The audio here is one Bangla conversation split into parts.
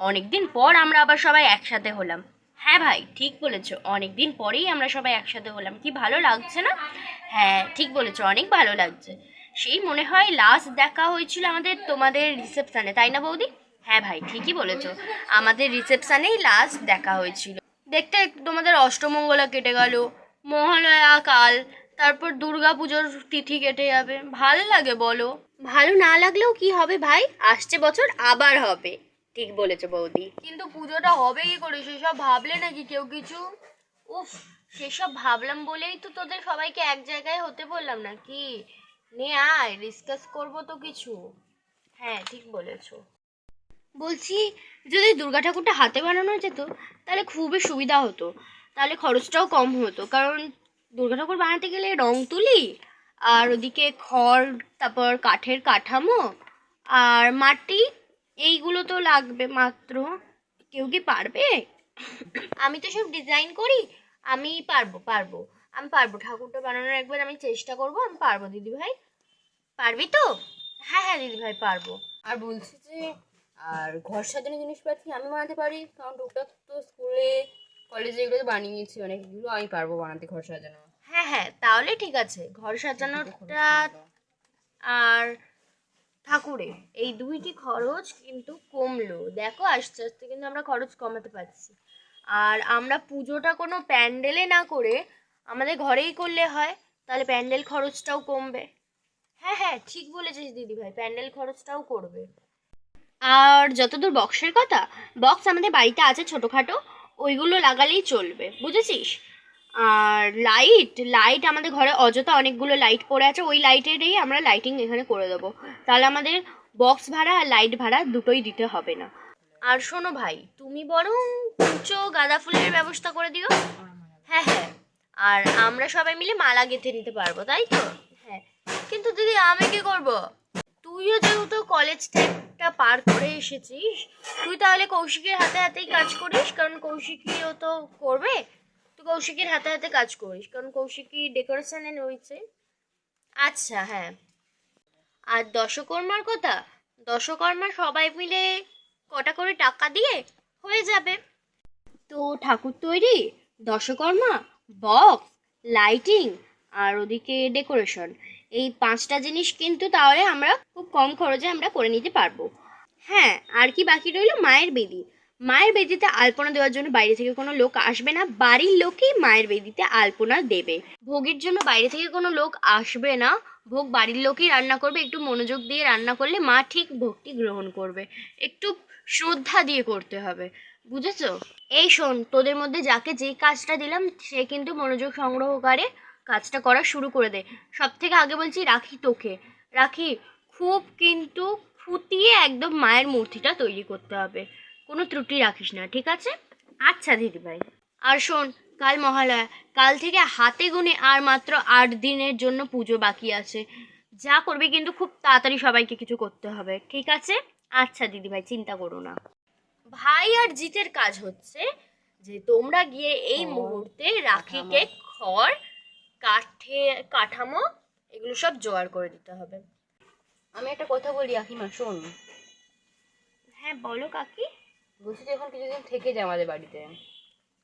অনেকদিন পর আমরা আবার সবাই একসাথে হলাম। হ্যাঁ ভাই, ঠিক বলেছ। অনেক দিন পরেই আমরা সবাই একসাথে হলাম। কি ভালো লাগছে না? হ্যাঁ ঠিক বলেছ, অনেক ভালো লাগছে। সেই মনে হয় লাস্ট দেখা হয়েছিল আমাদের তোমাদের রিসেপশানে তাই না বৌদি? হ্যাঁ ভাই, ঠিকই বলেছ। আমাদের রিসেপশানেই লাস্ট দেখা হয়েছিল। দেখতে তোমাদের অষ্টমঙ্গলা কেটে গেল, মহালয়া কাল, তারপর দুর্গা পুজোর তিথি কেটে যাবে। ভালো লাগে বলো। ভালো না লাগলেও কি হবে ভাই? আসছে বছর, আবার হবে। ঠিক বলেছ বৌদি। কিন্তু পুজোটা হবে কি করে? সেসব ভাবলে নাকি কেউ কিছু? উফ, সেসব ভাবলাম বলেই তো তোদের সবাইকে এক জায়গায় হতে বললাম নাকি? নে আয় ডিসকাস করব তো কিছু। হ্যাঁ ঠিক বলেছ। বলছি, যদি দুর্গা ঠাকুরটা হাতে বানানো যেত, তাহলে খুবই সুবিধা হতো। তাহলে খরচটাও কম হতো, কারণ দুর্গা ঠাকুর বানাতে গেলে রং তুলি, আর ওদিকে খড়, তারপর কাঠের কাঠামো, আর মাটি এইগুলো তো লাগবে মাত্র। কেউ কি পারবে? আমি তো সব ডিজাইন করি আমি পারব পারব। আমি পারব ঠাকুরটা বানানোর একবার আমি চেষ্টা করব আমি পারব দিদি ভাই। পারবি তো? হ্যাঁ হ্যাঁ দিদি ভাই পারব। আর বলছি যে আর ঘর সাজানোর জিনিসপাতি আমি বানাতে পারি কারণ টুকটাক তো স্কুলে কলেজে এগুলো তো বানিয়েছি অনেকগুলো আমি পারব বানাতে ঘর সাজানো হ্যাঁ হ্যাঁ তাহলে ঠিক আছে। ঘর সাজানোটা আর ঠাকুরে, এই দুইটি খরচ কিন্তু কমলো। দেখো, আস্তে আস্তে কিন্তু আমরা খরচ কমাতে পারছি। আর আমরা পুজোটা কোনো প্যান্ডেলে না করে আমাদের ঘরেই করলে হয়, তাহলে প্যান্ডেল খরচটাও কমবে। হ্যাঁ হ্যাঁ ঠিক বলেছিস দিদি ভাই, প্যান্ডেল খরচটাও করবে। আর যতদূর বক্সের কথা, বক্স আমাদের বাড়িতে আছে ছোটোখাটো, ওইগুলো লাগালেই চলবে, বুঝেছিস? আর লাইট লাইট আমাদের ঘরে অযথা অনেকগুলো লাইট পড়ে আছে, ওই লাইটেরই আমরা লাইটিং এখানে করে দেবো। তাহলে আমাদের বক্স ভাড়া আর লাইট ভাড়া দুটোই দিতে হবে না। আর শোনো ভাই, তুমি বরং কুচো গাঁদা ফুলের ব্যবস্থা করে দিও। হ্যাঁ হ্যাঁ আর আমরা সবাই মিলে মালা গেঁথে নিতে পারব, তাই তো? হ্যাঁ কিন্তু দিদি, আমি কি করব? তুইও যেহেতু কলেজ টাইমটা পার করে এসেছিস, তুই তাহলে কৌশিকের হাতে হাতেই কাজ করিস, কারণ কৌশিকীও তো করবে। তুই কৌশিকের হাতে হাতে কাজ করিস, কারণ কৌশিকী ডেকোরেশনে রয়েছে? আচ্ছা হ্যাঁ। আর দশকর্মার কথা? দশকর্মা সবাই মিলে কটা করে টাকা দিয়ে হয়ে যাবে। তো ঠাকুর তৈরি, দশকর্মা বক্স লাইটিং আর ওদিকে ডেকোরেশন এই পাঁচটা জিনিস কিন্তু তাহলে আমরা খুব কম খরচে আমরা করে নিতে পারব। হ্যাঁ আর কি বাকি রইল? মায়ের বেদি মায়ের বেদিতে আলপনা দেওয়ার জন্য বাইরে থেকে কোনো লোক আসবে না। বাড়ির লোকই মায়ের বেদিতে আলপনা দেবে। ভোগের জন্য বাইরে থেকে কোনো লোক আসবে না। ভোগ বাড়ির লোকই রান্না করবে। একটু মনোযোগ দিয়ে রান্না করলে মা ঠিক ভোগটি গ্রহণ করবে। একটু শ্রদ্ধা দিয়ে করতে হবে। বুঝেছ? এই শোন, তোদের মধ্যে যাকে যে কাজটা দিলাম, সে কিন্তু মনোযোগ সংগ্রহ করে কাজটা করা শুরু করে দে। সব থেকে আগে বলছি রাখি তোকে। রাখি, খুব কিন্তু ফুটিয়ে একদম মায়ের মূর্তিটা তৈরি করতে হবে। কোনো ত্রুটি রাখিস না ঠিক আছে? আচ্ছা দিদিভাই। আর শোন কাল মহালয়া কাল থেকে হাতে গুনে আর মাত্র আট দিনের জন্য পুজো বাকি আছে। যা করবে কিন্তু খুব তাড়াতাড়ি সবাইকে কিছু করতে হবে ঠিক আছে? আচ্ছা দিদিভাই চিন্তা করো না। ভাই আর জিতের কাজ হচ্ছে যে তোমরা গিয়ে এই মুহূর্তে রাখিকে খড় কাঠে কাঠামো এগুলো সব জোগাড় করে দিতে হবে। আমি একটা কথা বলি আকিমা শোন। হ্যাঁ বলো কাকি। বলছি যে এখন কিছুদিন থেকে যা আমাদের বাড়িতে।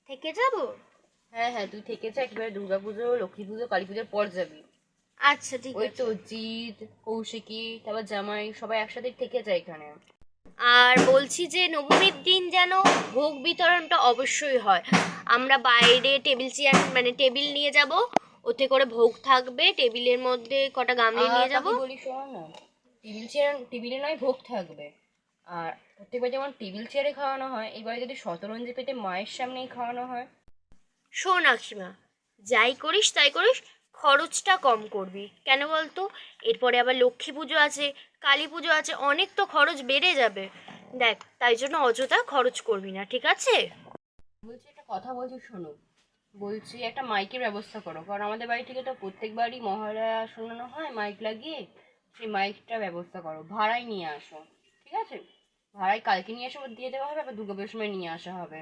থেকে যাব? হ্যাঁ হ্যাঁ তুই থেকে যা একেবারে দুর্গা পুজো লক্ষ্মী পুজো কালী পুজোর পর যাবি। আচ্ছা ঠিক ওই তো জিৎ কৌশিকী তারপর জামাই সবাই একসাথে থেকে যায় এখানে। আর বলছি যে নবমীর দিন যেন ভোগ বিতরণটা অবশ্যই হয়। আমরা বাইরে টেবিল চেয়ার মানে টেবিল নিয়ে যাব ওতে করে ভোগ থাকবে টেবিলের মধ্যে কটা গামলি নিয়ে যাব। বলি শোন না টেবিল চেয়ার টেবিলে নয় ভোগ থাকবে। আর প্রত্যেকবার যেমন টেবিল চেয়ারে খাওয়ানো হয় এবারে যদি শতরঞ্জি পেটে মায়ের সামনেই খাওয়ানো হয়। আখিমা যাই করিস তাই করিস খরচটা কম করবি। কেন বলতো? এরপরে আবার লক্ষ্মী পুজো আছে কালী পুজো আছে অনেক তো খরচ বেড়ে যাবে। দেখ তাই জন্য অযথা খরচ করবি না ঠিক আছে? বলছি একটা কথা বলছি শোনো। বলছি একটা মাইকের ব্যবস্থা করো কারণ আমাদের বাড়ি থেকে তো প্রত্যেকবারই মহালয়া শোনানো হয় মাইক লাগিয়ে সেই মাইকটা ব্যবস্থা করো ভাড়ায় নিয়ে আসো ঠিক আছে? ভাড়ায় কালকে নিয়ে এসে দিয়ে দেওয়া হবে আবার দুর্গাপুজোর সময় নিয়ে আসা হবে।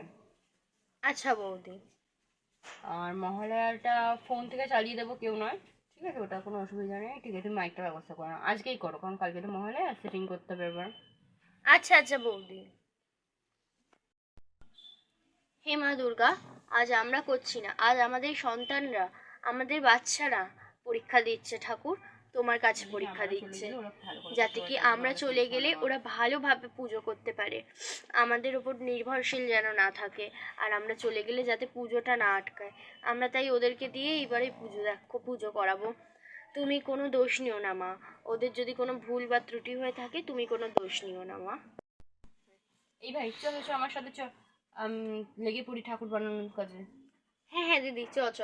আচ্ছা বৌদি। আর মহালয়াটা ফোন থেকে চালিয়ে দেবো কেউ নয়। ঠিক আছে ওটা কোনো অসুবিধা নেই। ঠিক আছে তুমি মাইকটা ব্যবস্থা করো আজকেই করো কারণ কালকে তো মহালয়া সেটিং করতে হবে এবার। আচ্ছা আচ্ছা বৌদি। হে মা দুর্গা আজ আমরা করছি না। আজ আমাদের সন্তানরা আমাদের বাচ্চারা পরীক্ষা দিচ্ছে ঠাকুর। তোমার কাছে পরীক্ষা দিচ্ছে। যাতে কি আমরা চলে গেলে ওরা ভালোভাবে পুজো করতে পারে। আমাদের ওপর নির্ভরশীল যেন না থাকে। আর আমরা চলে গেলে যাতে পুজোটা না আটকায়। আমরা তাই ওদেরকে দিয়ে এবারে পুজো দেখো পুজো করাবো। তুমি কোনো দোষ নিও না মা। ওদের যদি কোনো ভুল বা ত্রুটি হয়ে থাকে তুমি কোনো দোষ নিও না মা। এই ভাই চলো চো আমার সাথে চ লেগে পড়ি ঠাকুর বানানোর কাজে। হ্যাঁ হ্যাঁ দিদি চ চ।